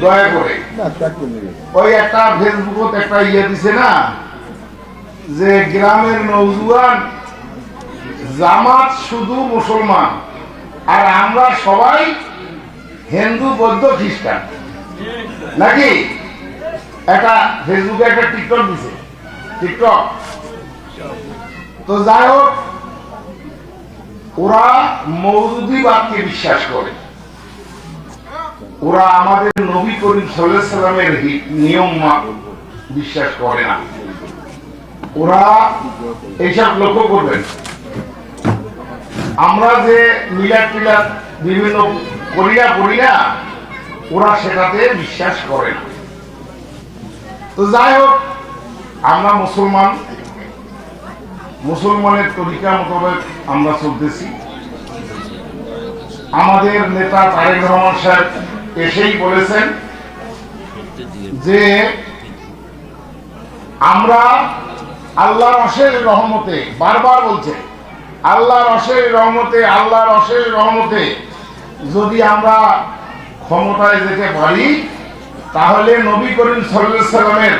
দয়া করে। ওই একটা ফেসবুকত একটা ইয়ে দিছে না যে গ্রামের নৌজুয়ান জামাত শুধু মুসলমান আর আমরা সবাই হিন্দু বৌদ্ধ খ্রিস্টান। নাকি? একটা ফেসবুকে একটা টিকটক দিছে। টিকটক তো যাই হোক ওরা মৌদুদিবাদকে বিশ্বাস করে। ওরা আমাদের নবী করিম সাল্লামের নিয়ম বিশ্বাস করে না। ওরা এইসব লক্ষ্য করবেন। আমরা যে মিলাদ টিলাদ বিভিন্ন করিয়া করি না ওরা সেটাতে বিশ্বাস করে না। তো যাই হোক, আমরা মুসলমান। মুসলমানের তরিকা মোতাবেক আমরা চলতেছি। আমাদের নেতা তারেক রহমান সাহেব এসেই বলেছেন যে আমরা আল্লাহর অশেষ রহমতে বারবার বলছে আল্লাহর অশেষ রহমতে আল্লাহর অশেষ রহমতে যদি আমরা ক্ষমতায় যেতে পারি তাহলে নবী করিম সাল্লাল্লাহু সাল্লামের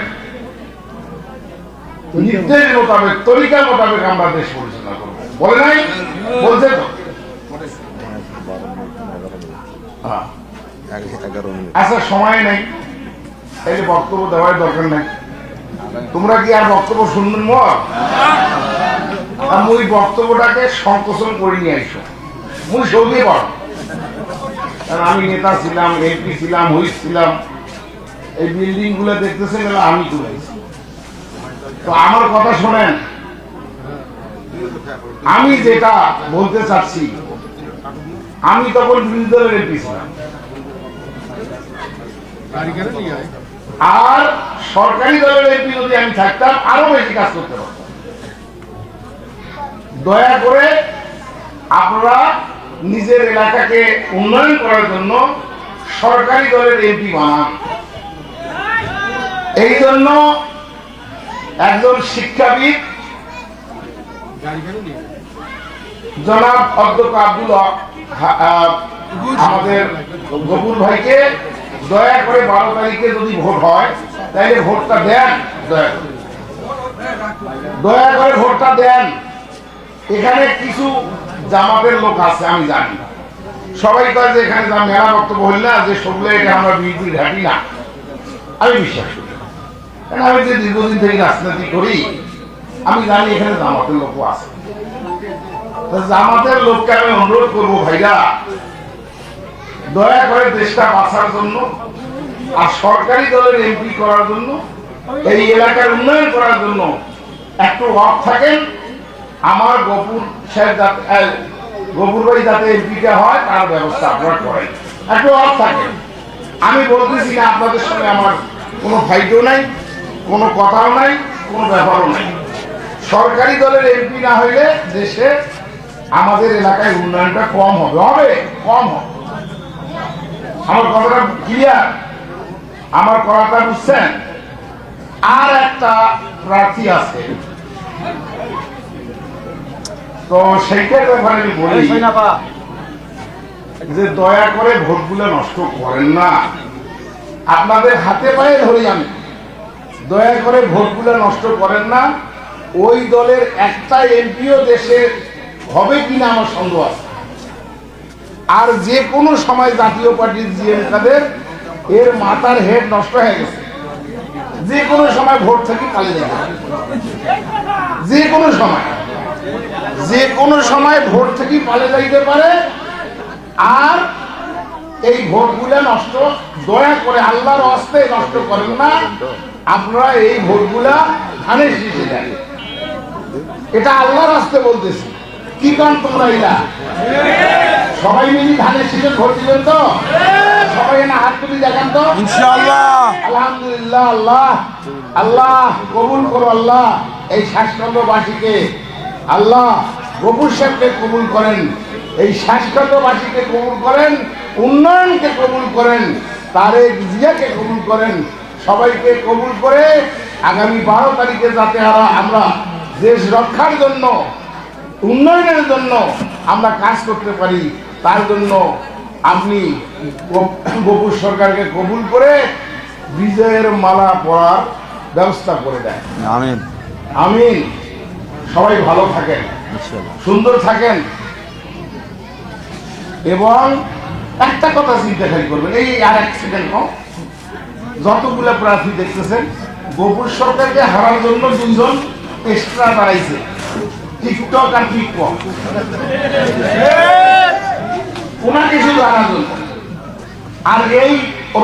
নির্দেশ মোতাবেক তরিকা মোতাবেক আমরা দেশ পরিচালনা করব। বলে নাই? বলছে তো? হ্যাঁ। আচ্ছা সময় নেই। যে বক্তব্য দেওয়ার দরকার তোমরা কি আর বক্তব্য শুনবেন ওই বক্তব্যটাকে সংকোচন করে নিয়ে মুই সৌদি কারণ আমি নেতা ছিলাম, এমপি ছিলাম, হুইপ ছিলাম। এই বিল্ডিংগুলো দেখতেছেন আমি করেছি তো আমার কথা শোনেন। আমি যেটা বলতে চাচ্ছি, আমি তখন বিরোধী দলের এমপি ছিলাম। আর সরকারি দলের এমপি যদি আমি থাকতাম আরও বেশি কাজ করতে পারতাম। দয়া করে আপনারা নিজের এলাকাকে উন্নয়ন করার জন্য সরকারি দলের এমপি বানান। এই জন্য একজন শিক্ষাবিদ জনাব অধ্যক্ষ আব্দুল আমাদের গফুর ভাইকে দয়া করে বারো তারিখে যদি ভোট হয় তাহলে ভোটটা দেন, দয়া করে। দয়া করে ভোটটা দেন। এখানে কিছু জামাতের লোক আছে, আমি জানি। সবাই কয় যে এখানে যা মেলা বক্তব্য হইল না, যে সবগুলো এটা আমরা বিএনপি ঘাটি না। আমি বিশ্বাস করি কারণ আমি যে দীর্ঘদিন থেকে রাজনীতি করি, আমি জানি এখানে জামাতের লোকও আছে। জামাতের লোককে আমি অনুরোধ করব ভাইরা দয়া করে দেশটা বাঁচার জন্য আর সরকারি দলের এমপি করার জন্য এই এলাকার উন্নয়ন করার জন্য একটু অফ থাকেন। আমার গপুর সাহেব আহ, ভাই যাতে এমপিটা হয় তার ব্যবস্থা আপনারা করেন। একটু অফ থাকেন। আমি বলতেছি না আপনাদের সঙ্গে আমার কোনো ফাইটও নাই কোনো কথাও নাই কোনো ব্যাপারও নাই। সরকারি দলের এমপি না হইলে দেশে আমাদের এলাকায় উন্নয়নটা কম হবে। হবে কম হবে। আমার কথাটা ক্লিয়ার আমার কথাটা বুঝছেন? আর একটা প্রার্থী আছে। তো সেইটার ব্যাপারে আমি বলি যে দয়া করে ভোটগুলো নষ্ট করেন না। আপনাদের হাতে পায়ে ধরি আমি। দয়া করে ভোটগুলো নষ্ট করেন না। ওই দলের একটা এমপিও দেশে হবে কিনা আমার সন্দেহ আছে। আর যে কোনো সময় জাতীয় পার্টির জিএম কাদের, এর মাথার হেড নষ্ট হয়ে গেছে। যে কোনো সময় ভোট থেকে পালিয়ে যাবে। যে কোনো সময়। যে কোনো সময় ভোট থেকে পালিয়ে যাইতে পারে। আর এই ভোটগুলো নষ্ট, দয়া করে আল্লাহর হস্তে নষ্ট করেন না। আপনারা এই ভোটগুলা ধানের শীষে দেন। এটা আল্লাহর হস্তে বলতেছি। কি কান তোমরা এলা সবাই মিলি ধানের শীষে ভোট দিবেন তো? সবাই না হাত তুলি দেখান তো। ইনশাআল্লাহ। আলহামদুলিল্লাহ আল্লাহ। আল্লাহ কবুল করো আল্লাহ। এই শ্বাসকন্ডবাসীকে আল্লাহ গবুর সাহেবকে কবুল করেন। এই শ্বাসকন্ডবাসীকে কবুল করেন উন্নয়নকে কবুল করেন তারেক জিয়াকে কবুল করেন। সবাইকে কবুল করে আগামী বারো তারিখে যাতে আরা- আমরা দেশ রক্ষার জন্য উন্নয়নের জন্য আমরা কাজ করতে পারি। তার জন্য আপনি গপুর সরকারকে কবুল করে বিজয়ের মালা পরার ব্যবস্থা করে দেন। আমিন। আমি সবাই ভালো থাকেন সুন্দর থাকেন এবং একটা কথা চিন্তা খালি করবেন এই আর এক সেকেন্ড কম যতগুলো প্রার্থী দেখতেছেন গোপুর সরকারকে হারার জন্য দুজন এক্সট্রা দাঁড়াইছে টিকটক আর টিকটক ওনাকে শুধু হারার জন্য আর এই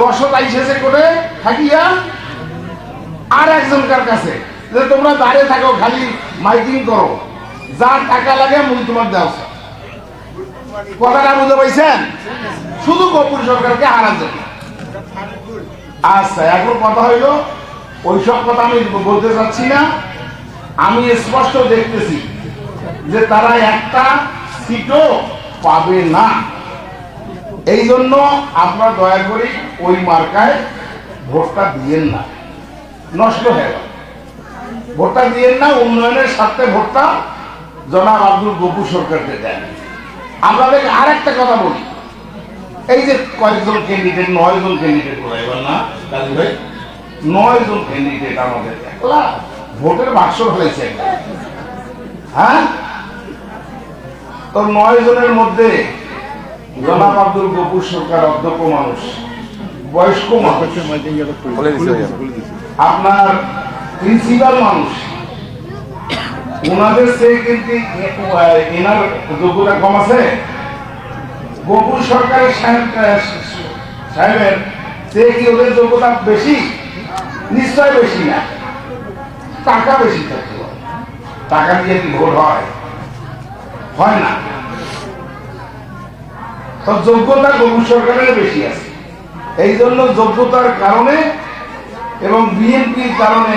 রসদ আইসেছে করে থাকিয়া? আর একজনকার কাছে। যে তোমরা দাঁড়িয়ে থাকো, খালি মাইকিং করো। যা টাকা লাগে, মুই তোমার দেওয়া কথাটা বুঝতে পাইছেন? শুধু কপুর সরকারকে হারার আচ্ছা এখন কথা হইল, ওইসব কথা আমি বলতে চাচ্ছি না। আমি স্পষ্ট দেখতেছি যে তারা একটা সিটও পাবে না। এই জন্য আপনারা দয়া করে ওই মার্কায় ভোটটা দিয়েন না। নষ্ট হয়ে গেল। ভোটটা দিয়েন না, উন্নয়নের স্বার্থে ভোটটা জনাব আব্দুল গপু সরকারকে দেন। আপনাদের আর একটা কথা বলি। এই যে কয়েকজন ক্যান্ডিডেট নয় জন ক্যান্ডিডেট বলা, এবার না, কাজী ভাই নয় জন ক্যান্ডিডেট আমাদের একলা ভোটের বাক্স একটা। হ্যাঁ? তো নয় জনের মধ্যে জনাব আব্দুল গপুর সরকার অধ্যক্ষ মানুষ। বয়স্ক মানুষ। আপনার প্রিন্সিপাল মানুষ। ওনাদের সে কিন্তু এনার যোগ্যতা কম আছে। গোকুল সরকারের সাহেব সাহেবের সে কি ওদের যোগ্যতা বেশি? নিশ্চয় বেশি না। টাকা বেশি থাকতে। টাকা দিয়ে কি ভোট হয়? হয় না। তো যোগ্যতা গোকুল সরকারের বেশি আছে। এই জন্য যোগ্যতার কারণে এবং বিএনপির কারণে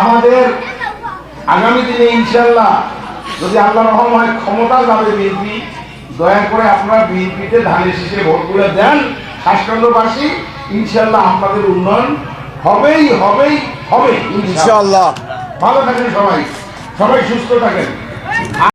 আমাদের আগামী দিনে ইনশাল্লাহ যদি আল্লাহ রহম হয় ক্ষমতা যাবে বিএনপি দয়া করে আপনারা বিএনপিতে ধানের শীষে ভোটগুলো দেন। শ্বাসকান্ডবাসী ইনশাল্লাহ আপনাদের উন্নয়ন হবেই হবেই হবে ইনশাল্লাহ ইনশাআল্লাহ। ভালো থাকেন সবাই। সবাই সুস্থ থাকেন।